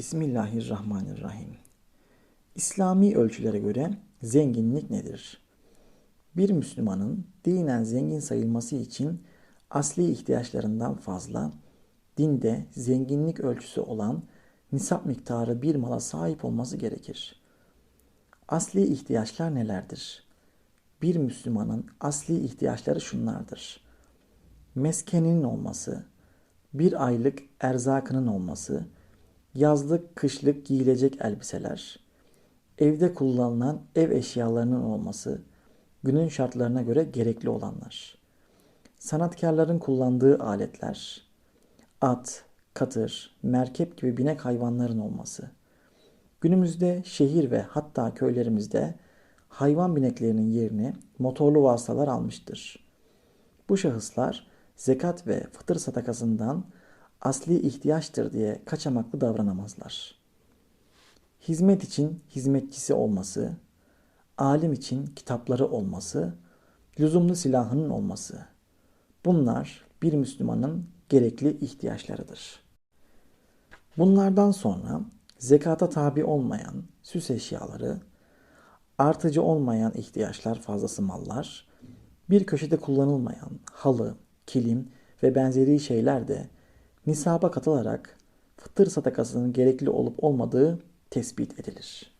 Bismillahirrahmanirrahim. İslami ölçülere göre zenginlik nedir? Bir Müslümanın dinen zengin sayılması için asli ihtiyaçlarından fazla dinde zenginlik ölçüsü olan nisap miktarı bir mala sahip olması gerekir. Asli ihtiyaçlar nelerdir? Bir Müslümanın asli ihtiyaçları şunlardır. Meskeninin olması, bir aylık erzakının olması, yazlık, kışlık giyilecek elbiseler, evde kullanılan ev eşyalarının olması, günün şartlarına göre gerekli olanlar, sanatkarların kullandığı aletler, at, katır, merkep gibi binek hayvanların olması, günümüzde şehir ve hatta köylerimizde hayvan bineklerinin yerini motorlu vasıtalar almıştır. Bu şahıslar zekat ve fıtır sadakasından asli ihtiyaçtır diye kaçamaklı davranamazlar. Hizmet için hizmetçisi olması, alim için kitapları olması, lüzumlu silahının olması. Bunlar bir Müslümanın gerekli ihtiyaçlarıdır. Bunlardan sonra zekata tabi olmayan süs eşyaları, artıcı olmayan ihtiyaçlar fazlası mallar, bir köşede kullanılmayan halı, kilim ve benzeri şeyler de nisaba katılarak fıtır sadakasının gerekli olup olmadığı tespit edilir.